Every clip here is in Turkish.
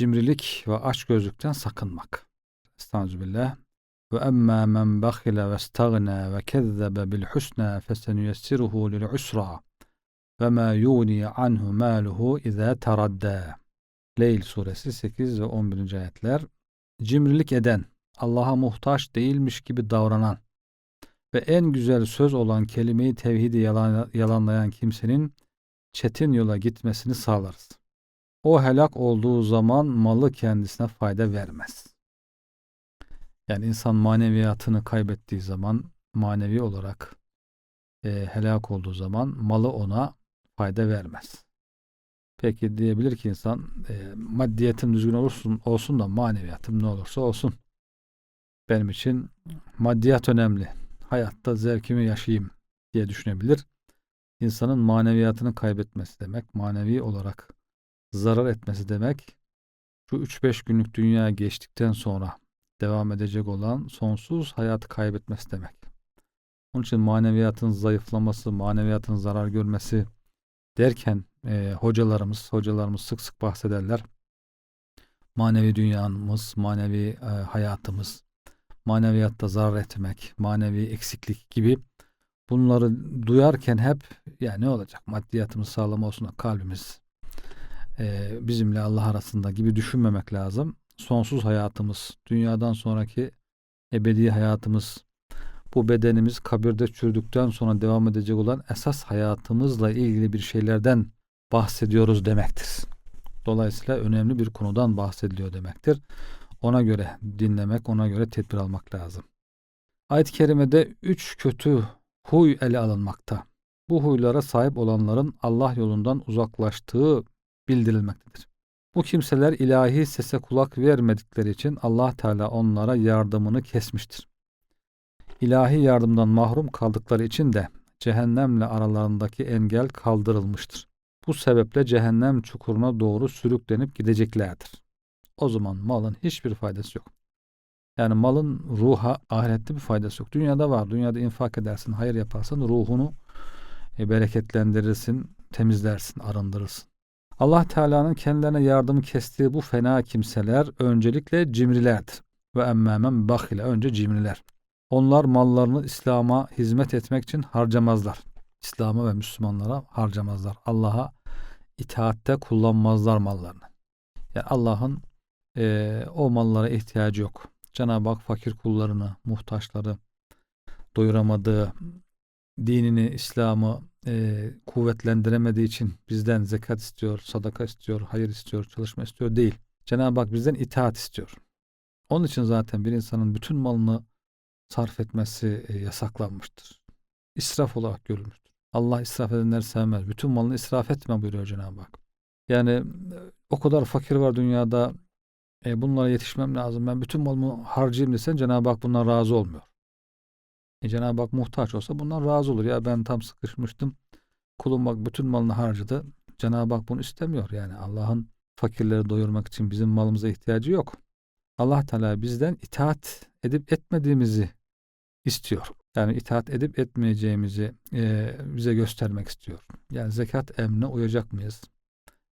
cimrilik ve açgözlükten sakınmak. Estağfirullah. Ve emmâ men bakhile ve stagna ve kezzebe bil husna fesenuyessiruhu lil usra ve ma yuni anhu maluhu iza teradda. Leyl suresi 8 ve 11. ayetler. Cimrilik eden, Allah'a muhtaç değilmiş gibi davranan ve en güzel söz olan kelimeyi tevhidi yalan, yalanlayan kimsenin çetin yola gitmesini sağlarız. O helak olduğu zaman malı kendisine fayda vermez. Yani insan maneviyatını kaybettiği zaman manevi olarak e, helak olduğu zaman malı ona fayda vermez. Peki diyebilir ki insan e, maddiyetim düzgün olursun olsun da maneviyatım ne olursa olsun. Benim için maddiyat önemli. Hayatta zevkimi yaşayayım diye düşünebilir. İnsanın maneviyatını kaybetmesi demek, manevi olarak zarar etmesi demek, şu 3-5 günlük dünya geçtikten sonra devam edecek olan sonsuz hayatı kaybetmesi demek. Onun için maneviyatın zayıflaması, maneviyatın zarar görmesi derken e, hocalarımız, hocalarımız sık sık bahsederler. Manevi dünyamız, manevi e, hayatımız, maneviyatta zarar etmek, manevi eksiklik gibi bunları duyarken hep ya ne olacak maddiyatımız sağlam olsun kalbimiz e, bizimle Allah arasında gibi düşünmemek lazım. Sonsuz hayatımız, dünyadan sonraki ebedi hayatımız, bu bedenimiz kabirde çürüdükten sonra devam edecek olan esas hayatımızla ilgili bir şeylerden bahsediyoruz demektir. Dolayısıyla önemli bir konudan bahsediliyor demektir. Ona göre dinlemek, ona göre tedbir almak lazım. Ayet-i kerimede üç kötü huy ele alınmakta. Bu huylara sahip olanların Allah yolundan uzaklaştığı bildirilmektedir. Bu kimseler ilahi sese kulak vermedikleri için Allah Teala onlara yardımını kesmiştir. İlahi yardımdan mahrum kaldıkları için de cehennemle aralarındaki engel kaldırılmıştır. Bu sebeple cehennem çukuruna doğru sürüklenip gideceklerdir. O zaman malın hiçbir faydası yok. Yani malın ruha ahirette bir faydası yok. Dünyada var. Dünyada infak edersin, hayır yaparsın, ruhunu e, bereketlendirirsin, temizlersin, arındırırsın. Allah Teala'nın kendilerine yardımı kestiği bu fena kimseler öncelikle cimrilerdir. Ve emmâmen bakile önce cimriler. Onlar mallarını İslam'a hizmet etmek için harcamazlar. İslam'a ve Müslümanlara harcamazlar. Allah'a itaatte kullanmazlar mallarını. Yani Allah'ın e, o mallara ihtiyacı yok. Cenab-ı Hak fakir kullarını, muhtaçları doyuramadığı, dinini, İslam'ı e, kuvvetlendiremediği için bizden zekat istiyor, sadaka istiyor, hayır istiyor, çalışma istiyor değil. Cenab-ı Hak bizden itaat istiyor. Onun için zaten bir insanın bütün malını sarf etmesi e, yasaklanmıştır. İsraf olarak görülmüştür. Allah israf edenler sevmez. Bütün malını israf etme buyuruyor Cenab-ı Hak. Yani e, o kadar fakir var dünyada e, bunlara yetişmem lazım. Ben bütün malımı harcayayım desen Cenab-ı Hak bundan razı olmuyor. E, Cenab-ı Hak muhtaç olsa bundan razı olur. Ya ben tam sıkışmıştım. Kulum bak bütün malını harcadı. Cenab-ı Hak bunu istemiyor. Yani Allah'ın fakirleri doyurmak için bizim malımıza ihtiyacı yok. Allah Teala bizden itaat edip etmediğimizi istiyor. Yani itaat edip etmeyeceğimizi e, bize göstermek istiyor. Yani zekat emrine uyacak mıyız?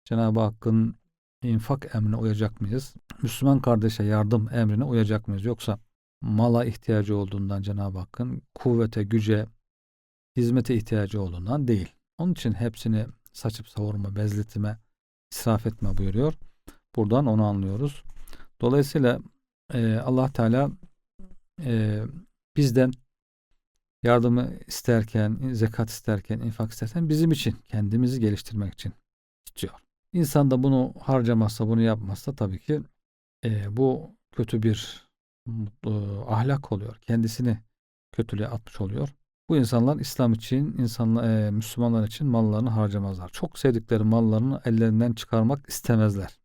Cenab-ı Hakk'ın infak emrine uyacak mıyız? Müslüman kardeşe yardım emrine uyacak mıyız? Yoksa mala ihtiyacı olduğundan Cenab-ı Hakk'ın kuvvete, güce, hizmete ihtiyacı olduğundan değil. Onun için hepsini saçıp savurma, bezletime, israf etme buyuruyor. Buradan onu anlıyoruz. Dolayısıyla e, Allah Teala e, bizden yardımı isterken, zekat isterken, infak isterken bizim için, kendimizi geliştirmek için istiyor. İnsan da bunu harcamazsa, bunu yapmazsa tabii ki e, bu kötü bir ahlak oluyor. Kendisini kötülüğe atmış oluyor. Bu insanlar İslam için, insanlar, e, Müslümanlar için mallarını harcamazlar. Çok sevdikleri mallarını ellerinden çıkarmak istemezler.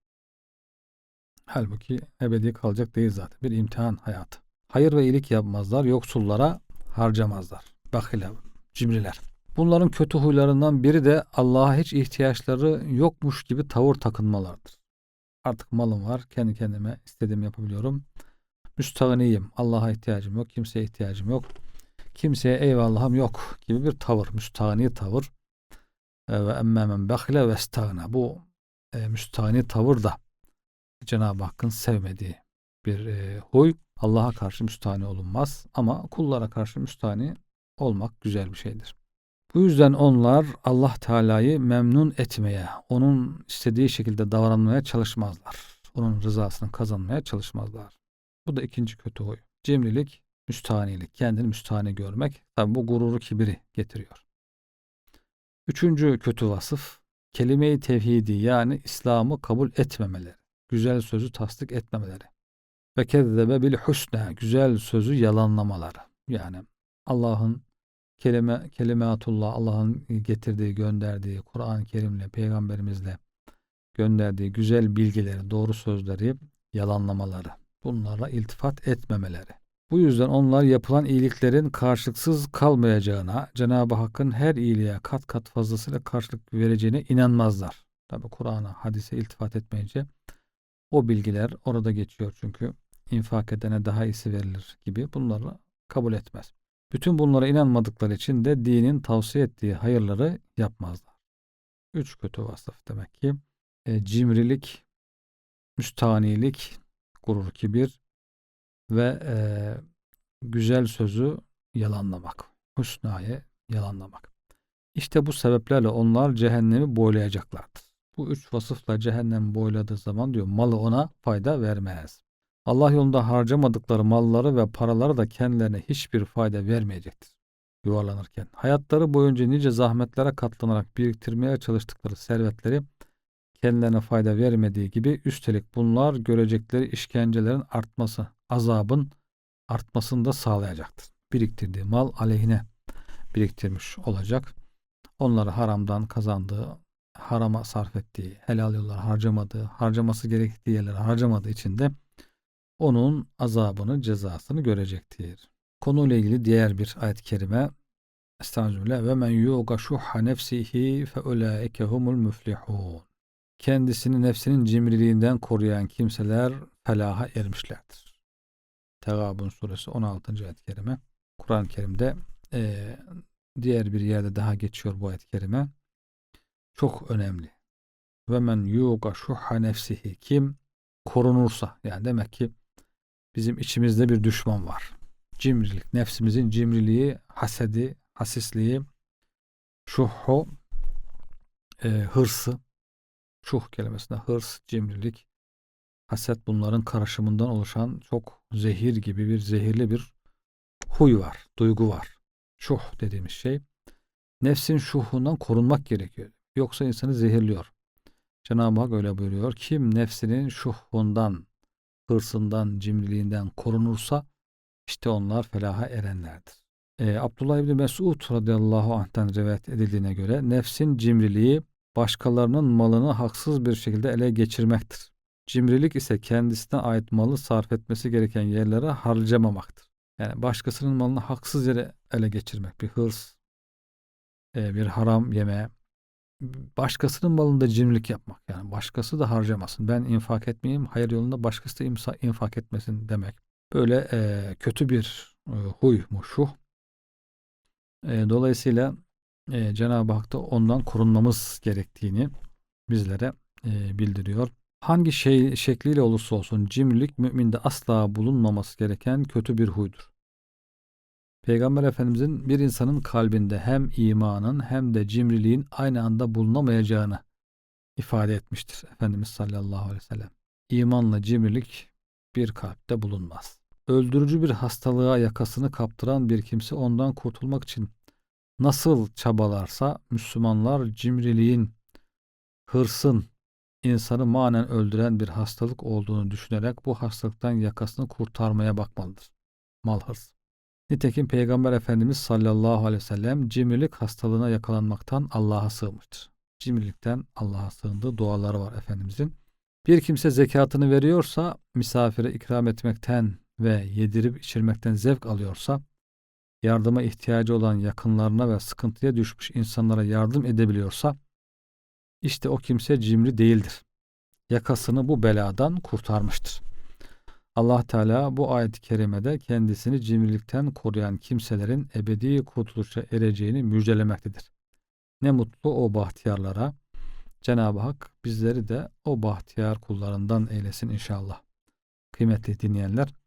Halbuki ebedi kalacak değil zaten. Bir imtihan hayatı. Hayır ve iyilik yapmazlar. Yoksullara harcamazlar. Bakile, cimriler. Bunların kötü huylarından biri de Allah'a hiç ihtiyaçları yokmuş gibi tavır takınmalardır. Artık malım var. Kendi kendime istediğimi yapabiliyorum. Müstahniyim. Allah'a ihtiyacım yok. Kimseye ihtiyacım yok. Kimseye eyvallahım yok gibi bir tavır. Müstahni tavır. E, ve emmâmen bekle ve stagna. Bu e, müstahni tavır da Cenab-ı Hakk'ın sevmediği bir e, huy. Allah'a karşı müstahane olunmaz ama kullara karşı müstahane olmak güzel bir şeydir. Bu yüzden onlar Allah Teala'yı memnun etmeye, onun istediği şekilde davranmaya çalışmazlar. Onun rızasını kazanmaya çalışmazlar. Bu da ikinci kötü huy. Cimrilik, müstahanilik, kendini müstahane görmek. Tabi bu gururu kibiri getiriyor. Üçüncü kötü vasıf, kelime-i tevhidi yani İslam'ı kabul etmemeleri, güzel sözü tasdik etmemeleri. Ve kezzebe bil husna, güzel sözü yalanlamaları. Yani Allah'ın kelime kelimatullah Allah'ın getirdiği, gönderdiği Kur'an-ı Kerim'le, peygamberimizle gönderdiği güzel bilgileri, doğru sözleri yalanlamaları, bunlara iltifat etmemeleri. Bu yüzden onlar yapılan iyiliklerin karşılıksız kalmayacağına, Cenab-ı Hakk'ın her iyiliğe kat kat fazlasıyla karşılık vereceğine inanmazlar. Tabi Kur'an'a, hadise iltifat etmeyince o bilgiler orada geçiyor çünkü infak edene daha iyisi verilir gibi bunları kabul etmez. Bütün bunlara inanmadıkları için de dinin tavsiye ettiği hayırları yapmazlar. Üç kötü vasıf demek ki e, cimrilik, müstanilik, gurur, kibir ve e, güzel sözü yalanlamak, husnayı yalanlamak. İşte bu sebeplerle onlar cehennemi boylayacaklardır. Bu üç vasıfla cehennem boyladığı zaman diyor malı ona fayda vermez. Allah yolunda harcamadıkları malları ve paraları da kendilerine hiçbir fayda vermeyecektir. Yuvarlanırken. Hayatları boyunca nice zahmetlere katlanarak biriktirmeye çalıştıkları servetleri kendilerine fayda vermediği gibi üstelik bunlar görecekleri işkencelerin artması, azabın artmasını da sağlayacaktır. Biriktirdiği mal aleyhine biriktirmiş olacak. Onları haramdan kazandığı, harama sarf ettiği, helal yollar harcamadığı, harcaması gerektiği yerlere harcamadığı için de onun azabını, cezasını görecektir. Konuyla ilgili diğer bir ayet-i kerime Estağfirullah ve men yuga şuhha nefsihi fe ulaike humul müflihun. Kendisini nefsinin cimriliğinden koruyan kimseler felaha ermişlerdir. Tegabun suresi 16. ayet-i kerime. Kur'an-ı Kerim'de e, diğer bir yerde daha geçiyor bu ayet-i kerime. Çok önemli. Ve men yuga şuhha nefsihi kim korunursa yani demek ki bizim içimizde bir düşman var. Cimrilik, nefsimizin cimriliği, hasedi, hasisliği, şuhu, e, hırsı, şuh kelimesinde hırs, cimrilik, haset bunların karışımından oluşan çok zehir gibi bir zehirli bir huy var, duygu var. Şuh dediğimiz şey. Nefsin şuhundan korunmak gerekiyor. Yoksa insanı zehirliyor. Cenab-ı Hak öyle buyuruyor. Kim nefsinin şuhundan hırsından, cimriliğinden korunursa işte onlar felaha erenlerdir. Ee, Abdullah İbni Mesud radıyallahu anh'ten rivayet edildiğine göre nefsin cimriliği başkalarının malını haksız bir şekilde ele geçirmektir. Cimrilik ise kendisine ait malı sarf etmesi gereken yerlere harcamamaktır. Yani başkasının malını haksız yere ele geçirmek, bir hırs, e, bir haram yeme, başkasının malında cimrilik yapmak. Yani başkası da harcamasın. Ben infak etmeyeyim, hayır yolunda başkası da infak etmesin demek. Böyle e, kötü bir e, huy muşuh. E, dolayısıyla e, Cenab-ı Hak da ondan korunmamız gerektiğini bizlere e, bildiriyor. Hangi şey şekliyle olursa olsun cimrilik müminde asla bulunmaması gereken kötü bir huydur. Peygamber Efendimizin bir insanın kalbinde hem imanın hem de cimriliğin aynı anda bulunamayacağını ifade etmiştir Efendimiz sallallahu aleyhi ve sellem. İmanla cimrilik bir kalpte bulunmaz. Öldürücü bir hastalığa yakasını kaptıran bir kimse ondan kurtulmak için nasıl çabalarsa Müslümanlar cimriliğin, hırsın, insanı manen öldüren bir hastalık olduğunu düşünerek bu hastalıktan yakasını kurtarmaya bakmalıdır. Mal hırs. Nitekim Peygamber Efendimiz sallallahu aleyhi ve sellem cimrilik hastalığına yakalanmaktan Allah'a sığmıştır. Cimrilikten Allah'a sığındığı duaları var Efendimizin. Bir kimse zekatını veriyorsa, misafire ikram etmekten ve yedirip içirmekten zevk alıyorsa, yardıma ihtiyacı olan yakınlarına ve sıkıntıya düşmüş insanlara yardım edebiliyorsa, işte o kimse cimri değildir. Yakasını bu beladan kurtarmıştır. Allah Teala bu ayet-i kerimede kendisini cimrilikten koruyan kimselerin ebedi kurtuluşa ereceğini müjdelemektedir. Ne mutlu o bahtiyarlara Cenab-ı Hak bizleri de o bahtiyar kullarından eylesin inşallah. Kıymetli dinleyenler